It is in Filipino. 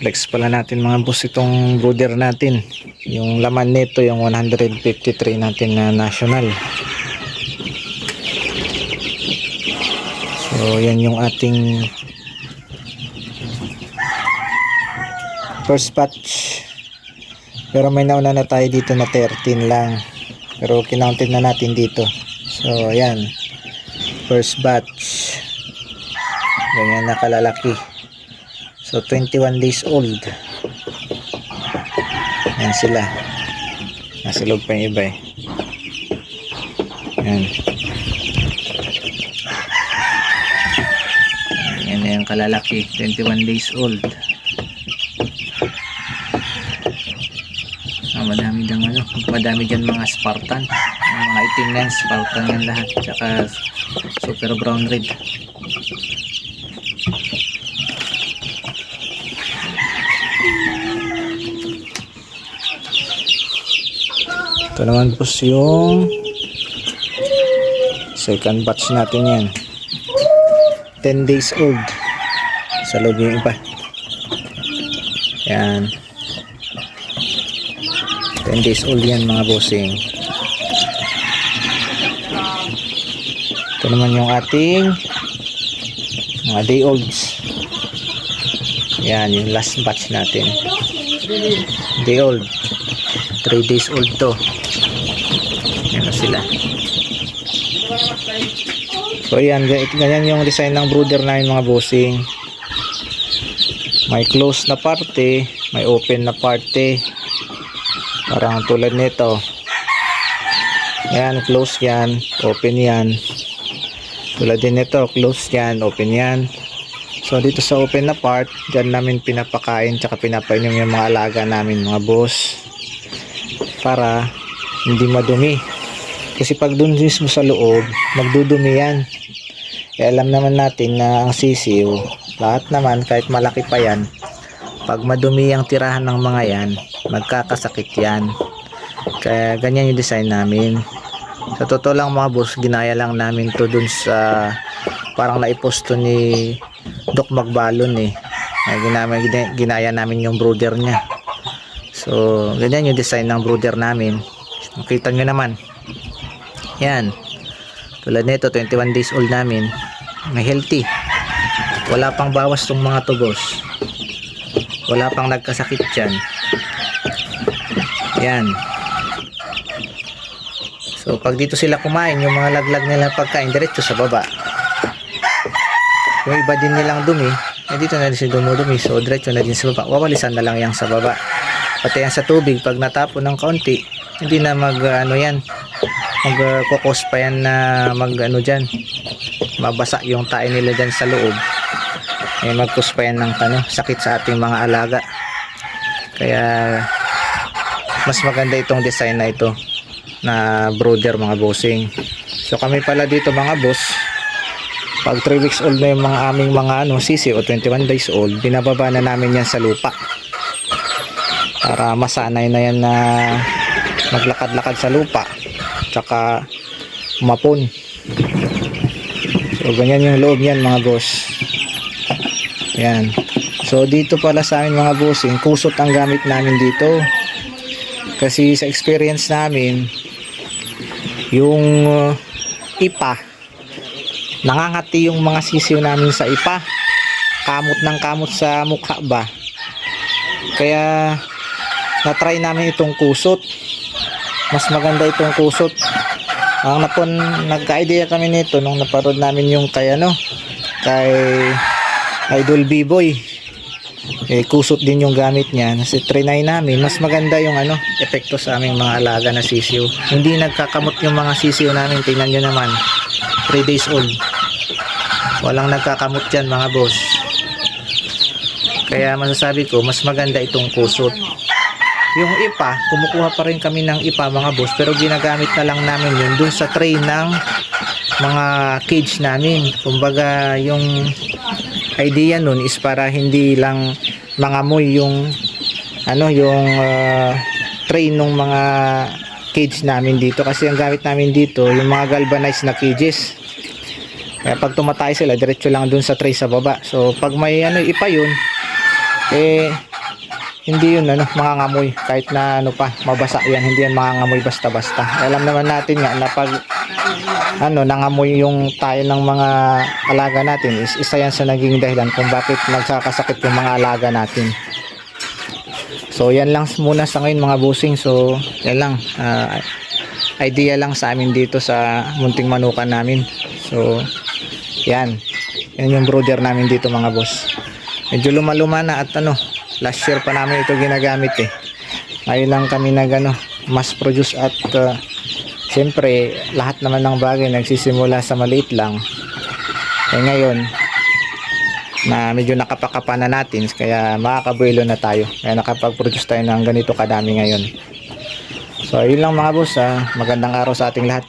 Flex pala natin mga boss itong brooder natin. Yung laman nito yung 153 natin na national. So yan yung ating first batch. Pero may nauna na tayo dito na 13 lang. Pero kinounted na natin dito. So ayan. First batch. Ganyan na kalalaki. So 21 days old. Yan sila. Nasa pa yung iba eh. Yan. Yan yung kalalaki. 21 days old. Ah, madami dyan ano. Madami dyan mga Spartan. Mga itim na. Spartan yan lahat. Tsaka super brown red. Ito naman po yung second batch natin yan. 10 days old. Sa loob yung iba. Yan. 10 days old yan mga bossing. Ito naman yung ating mga day olds. Yan, yung last batch natin. Day old. 3 days old to. Yan na sila. So yan, gan- ganyan yung design ng brooder namin mga bossing. May close na parte, may open na parte. Parang tulad nito. Yan, close yan, open yan. Tulad din nito, close yan, open yan. So dito sa open na part, dyan namin pinapakain tsaka pinapainom yung mga alaga namin mga boss. Para hindi madumi. Kasi pag dun mismo sa loob, magdudumi yan. Eh, alam naman natin na ang sisiw, lahat naman kahit malaki pa yan, pag madumi ang tirahan ng mga yan, magkakasakit yan. Kaya ganyan yung design namin. Sa totoo lang mga boss, ginaya lang namin to dun sa parang naiposto ni Doc Magbalon eh. Ay, ginaya, gina- ginaya namin yung brooder niya. So, ganyan yung design ng brooder namin. Makita nyo naman. Yan. Tulad nito, 21 days old namin. May healthy. Wala pang bawas tong mga tubos. Wala pang nagkasakit dyan. Yan. So, pag dito sila kumain, yung mga laglag nila pagkain, diretso sa baba. Yung iba din nilang dumi, eh dito na din sila dumudumi. So, diretso na din sa baba. Wawalisan na lang yan sa baba. Pati yan sa tubig, pag natapon ng kaunti, hindi na mag, ano yan, mag uh, pa yan na mag, ano dyan, mabasa yung tae nila dyan sa loob. Eh, magkus pa yan ng, ano, sakit sa ating mga alaga. Kaya, mas maganda itong design na ito na brooder mga bossing. So kami pala dito mga boss, pag 3 weeks old na yung mga aming mga ano, sisi o 21 days old, binababa na namin yan sa lupa. Para masanay na yan na maglakad-lakad sa lupa. Tsaka umapon. So ganyan yung loob yan mga boss. Yan. So dito pala sa amin mga bossing, kusot ang gamit namin dito. Kasi sa experience namin, yung uh, ipa, nangangati yung mga sisiw namin sa ipa. Kamot ng kamot sa mukha ba. Kaya, na-try namin itong kusot. Mas maganda itong kusot. Ang napon, nagka-idea kami nito nung naparod namin yung kay ano, kay Idol B-Boy. Eh, kusot din yung gamit niya. Kasi trinay namin. Mas maganda yung ano epekto sa aming mga alaga na sisiw. Hindi nagkakamot yung mga sisiw namin. Tingnan nyo naman. 3 days old. Walang nagkakamot yan mga boss. Kaya masasabi ko mas maganda itong kusot yung ipa kumukuha pa rin kami ng ipa mga boss. Pero ginagamit na lang namin yun dun sa tray ng mga cage namin. Kumbaga yung idea nun is para hindi lang mangamoy yung ano yung uh, tray ng mga cage namin dito. Kasi ang gamit namin dito yung mga galvanized na cages. Kaya pag tumatay sila diretso lang dun sa tray sa baba. So pag may ano ipa yun eh hindi yun ano, mga ngamoy. Kahit na ano pa, mabasa yan, hindi yan mga ngamoy basta-basta. Alam naman natin nga na pag ano, nangamoy yung tayo ng mga alaga natin, is isa yan sa naging dahilan kung bakit nagkakasakit yung mga alaga natin. So, yan lang muna sa ngayon mga busing. So, yan lang. Ah, idea lang sa amin dito sa munting manukan namin. So, yan. Yan yung brooder namin dito mga boss. Medyo luma-luma na at ano, last year pa namin ito ginagamit eh. Ngayon lang kami nag ano, mass produce at uh, Siyempre, lahat naman ng bagay nagsisimula sa maliit lang. Eh ngayon, na medyo nakapakapa na natin, kaya makakabuelo na tayo. Kaya nakapag-produce tayo ng ganito kadami ngayon. So, yun lang mga boss. ah. Magandang araw sa ating lahat.